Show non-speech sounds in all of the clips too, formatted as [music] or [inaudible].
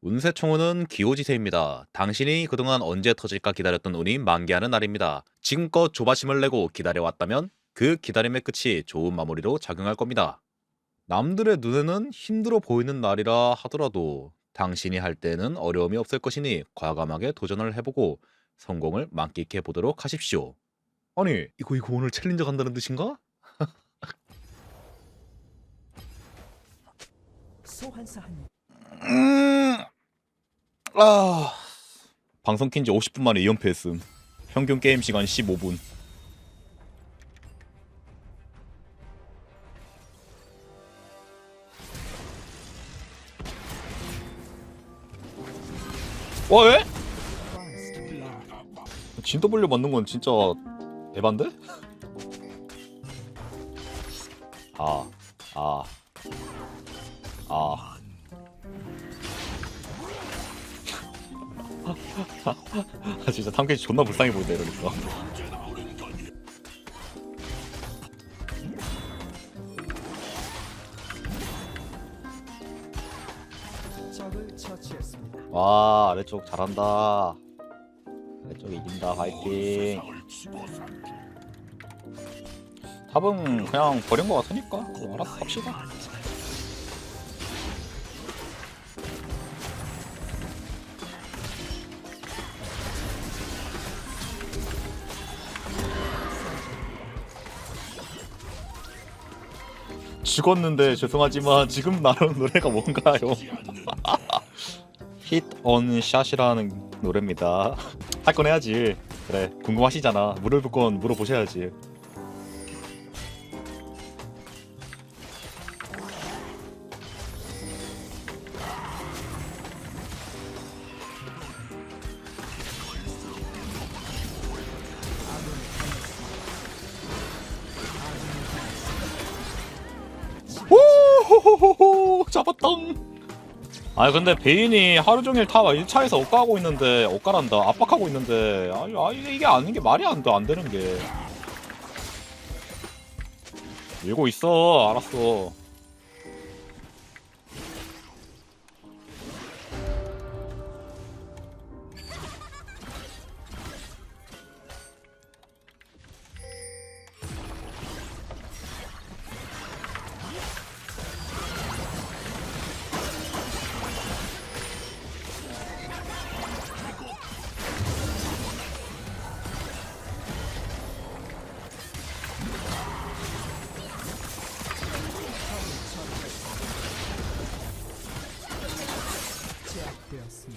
운세총운은 기호지세입니다. 당신이 그동안 언제 터질까 기다렸던 운이 만개하는 날입니다. 지금껏 조바심을 내고 기다려왔다면 그 기다림의 끝이 좋은 마무리로 작용할 겁니다. 남들의 눈에는 힘들어 보이는 날이라 하더라도 당신이 할 때는 어려움이 없을 것이니 과감하게 도전을 해보고 성공을 만끽해 보도록 하십시오. 아니 이거 이거 오늘 챌린저 간다는 뜻인가? 소환사 한 음... 아... 방송 킨지 50분 만에 2연패 했음. 평균 게임 시간 15분. 와 왜? 진 W 맞는 건 진짜 에반데? [laughs] 아, 아, 아. 아 진짜 탐캐치 존나 불쌍해 보인다 이러니까. 와 아래쪽 잘한다. 아래쪽 이긴다 파이팅. 탑은 그냥 버린 거 같으니까 그거 알아서 합시다. 죽었는데 죄송하지만 지금 나오는 노래가 뭔가요? hit온 샷이라는 노래입니다. 할 건 해야지. 그래 궁금하시잖아. 물어볼 건 물어보셔야지. 호호호호 잡았다. 아니 근데 베인이 하루 종일 타 1차에서 억가하고 있는데 억가란다 압박하고 있는데 아니, 아니 이게 아닌 게 말이 안 돼 안 되는 게 밀고 있어 알았어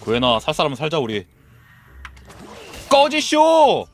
구해나 살 사람은 살자 우리. 꺼지쇼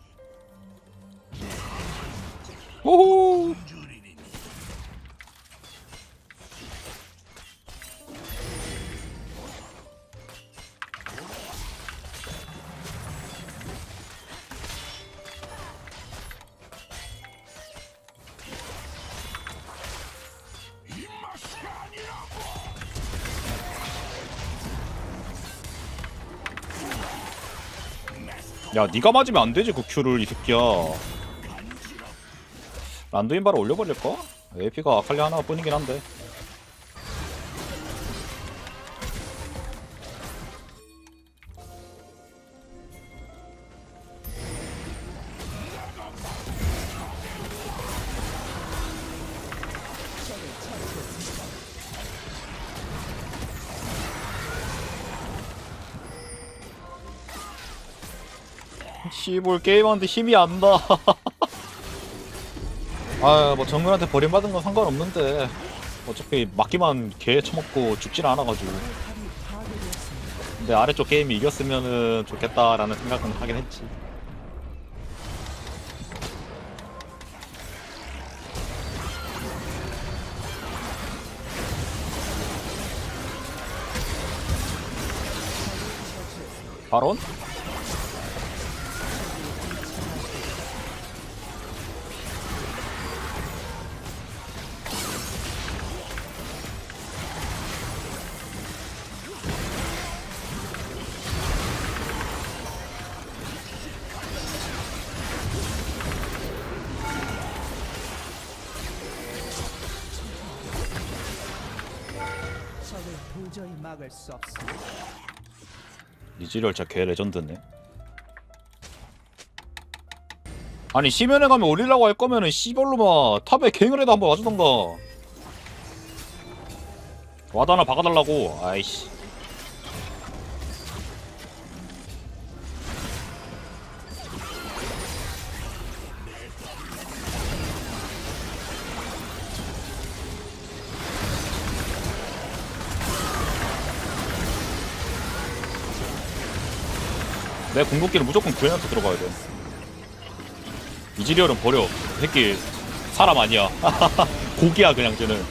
야 니가 맞으면 안 되지 그 큐를 이 새끼야 란두인 바로 올려버릴까? AP가 아칼리 하나 뿐이긴 한데 씨볼 게임하는데 힘이 안 나. [laughs] 아, 뭐 정글한테 버림받은 건 상관없는데 어차피 맞기만 개 처먹고 죽질 않아가지고. 근데 아래쪽 게임이 이겼으면은 좋겠다라는 생각은 하긴 했지. 바론? 막을 수. 이지리얼 진짜 개 레전드네. 아니 심연에 가면 올리려고 할 거면은 씨발로마 탑에 갱을 해도 한번 와주던가. 와드 하나 박아달라고. 아이씨 내 궁극기를 무조건 구해놔서 들어가야 돼. 이지리얼은 버려. 새끼 사람 아니야. [laughs] 고기야 그냥 쟤는.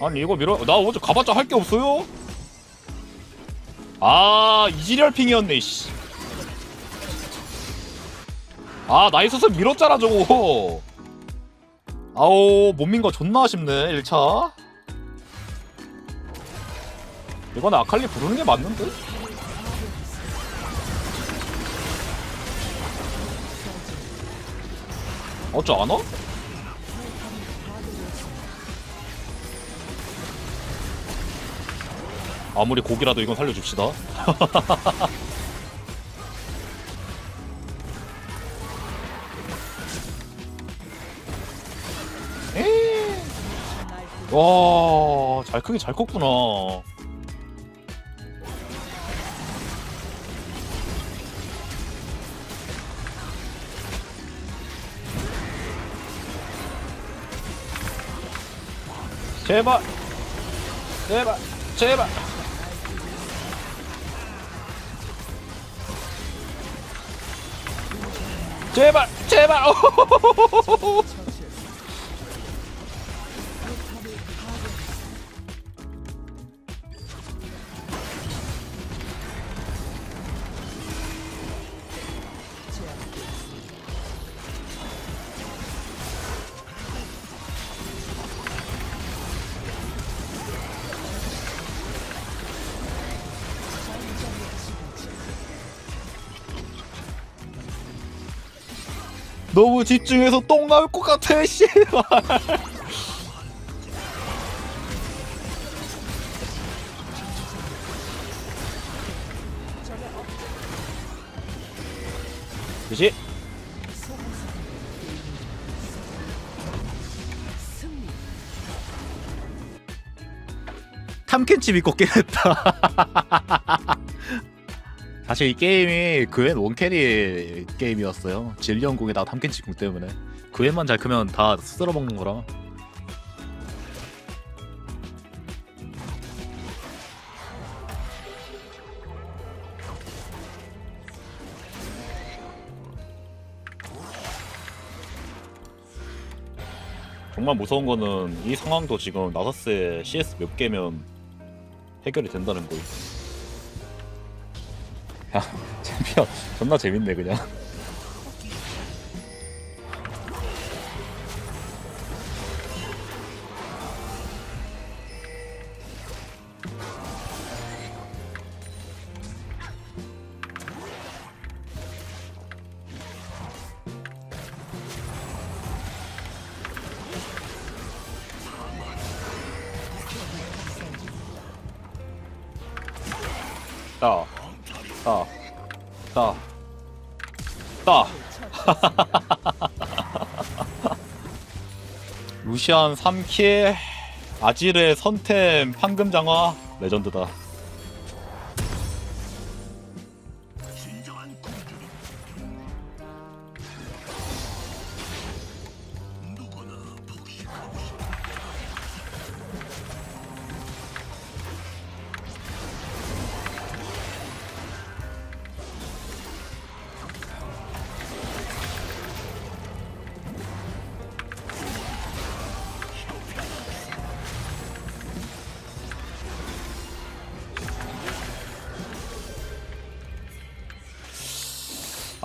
아니 이거 밀어 나 어제 가봤자 할 게 없어요. 아 이지리얼 핑이었네 씨. 아 나이스서 밀었잖아 저거. 아오 못 민 거 존나 아쉽네 1차. 이건 아칼리 부르는 게 맞는데? 어쩌 안 와? 아무리 고기라도 이건 살려줍시다. [laughs] 와, 잘 크긴 잘 컸구나. 제발. 제발. 제발. 제발. 제발 [laughs] 너무 집중해서 똥 나올 것 같아 씨발 그지? 탐켄치 믿고 깨냈다 [laughs] 사실 이 게임이 그웬 원캐리 게임이었어요. 질리언 궁에다가 탐켄치 궁 때문에 그웬만 잘 크면 다 쓸어 먹는 거라. 정말 무서운 거는 이 상황도 지금 나서스의 CS 몇 개면 해결이 된다는 거. 야, 챔피언 존나 재밌네 그냥. 따, 따, 따, 따. [laughs] 루시안 3킬, 아질의 선템 황금 장화 레전드다.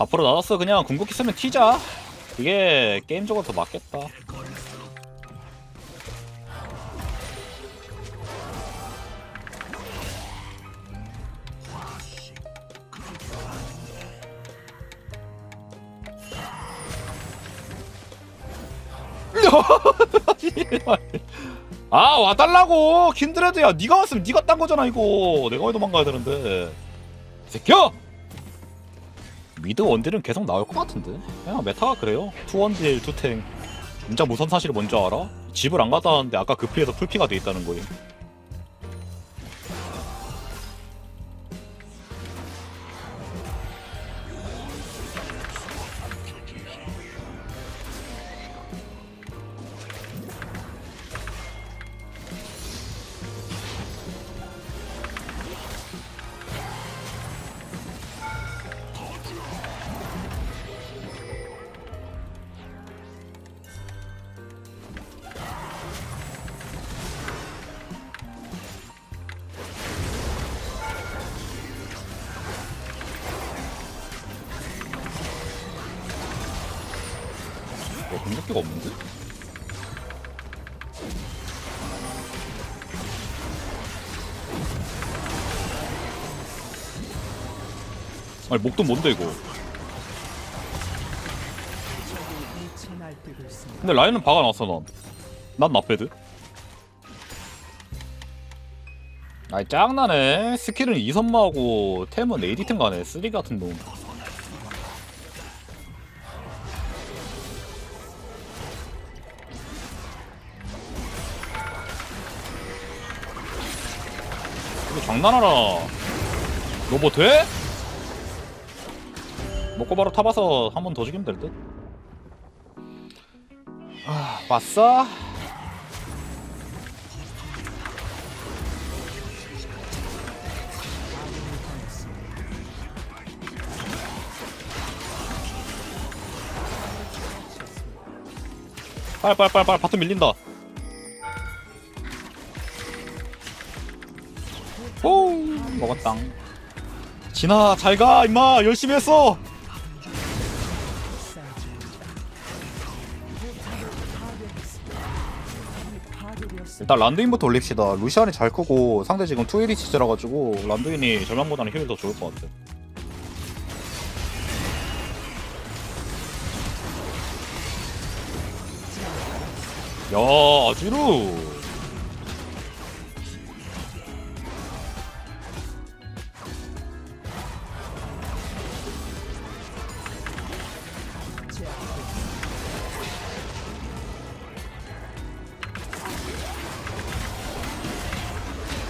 앞으로 나왔어 그냥 궁극기 쓰면 튀자. 이게 게임적으로 더 맞겠다. [laughs] 아 와달라고! 킨드레드야. 네가 왔으면 네가 딴 거잖아 이거. 내가 왜 도망가야 되는데. 이 새끼야 미드 원딜은 계속 나올 것 같은데? 그냥 메타가 그래요? 투 원딜 투탱. 진짜 무선 사실을 뭔지 알아? 집을 안 갔다 왔는데 아까 그 피해서 풀피가 돼 있다는 거임 뭐 공격기가 없는데? 아니 목도 뭔데 이거. 근데 라인은 박아놨어 난. 난 나패드. 아이 짱나네. 스킬은 이선마하고 템은 AD템 가네. 쓰리 같은 놈. 장난하나. 너뭐 돼? 먹고 바로 타봐서 한 번 더 죽이면 될 듯? 아, 왔어? 빨빨빨빨 바텀 밀린다. 오 먹었당. 진아 잘가 임마 열심히 했어. 일단 란두인부터 올립시다. 루시안이 잘 크고 상대 지금 투일이 치즈라 가지고 란두인이 절망보다는 힐이 더 좋을 것 같아. 야 아지루.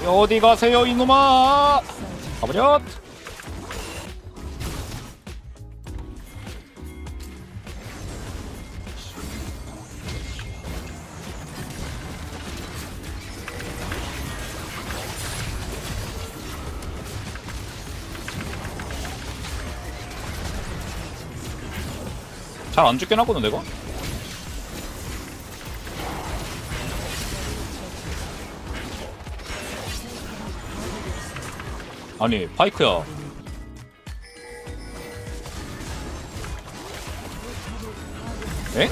어디 가세요 이놈아? 가버렸 잘안 죽긴 하거든 내가 아니 파이크야. 에?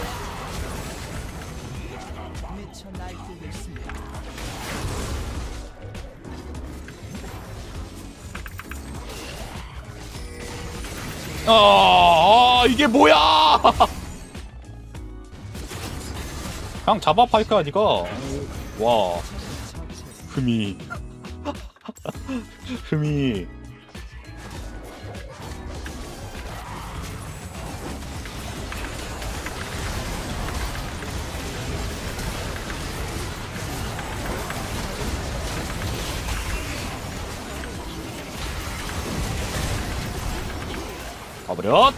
아, 아 이게 뭐야? [laughs] 그냥 잡아 파이크야 니가. 와. 흠이 흠이. 가버렸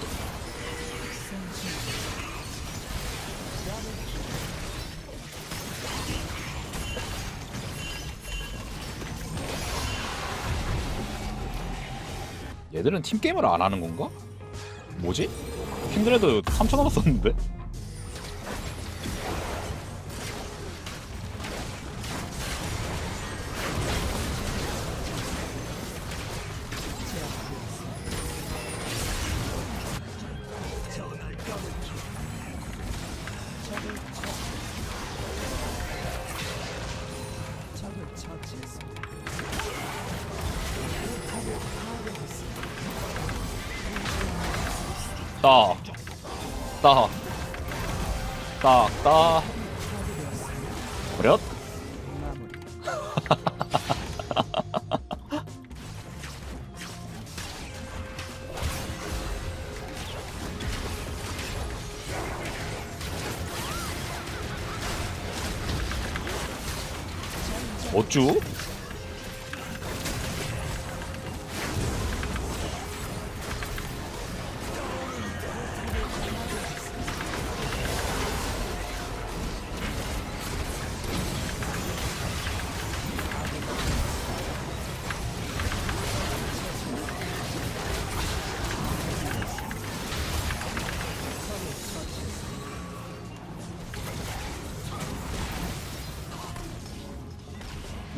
얘들은 팀게임을 안 하는 건가? 뭐지? 킨드레드 3천 남았었는데? 따따따따 버렸? [laughs] 어쭈?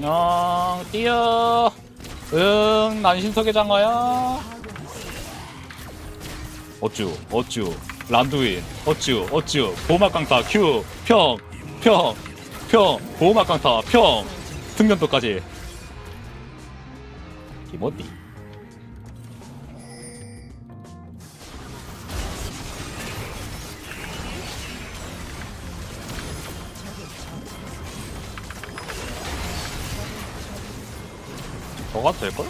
영 뛰어. 응 난신석의 장어야. 어쭈 어쭈. 란두인 어쭈 어쭈. 보호막 강타 큐 평 평 평. 보호막 강타 평. 승전도까지. 기모띠 더 가도 될걸?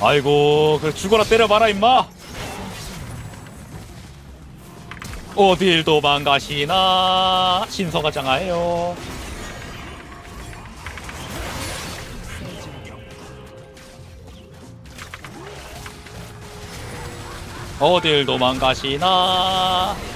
아이고 그래 죽어라 때려봐라 임마 어딜 도망가시나 신성아 장하에요 어딜 도망가시나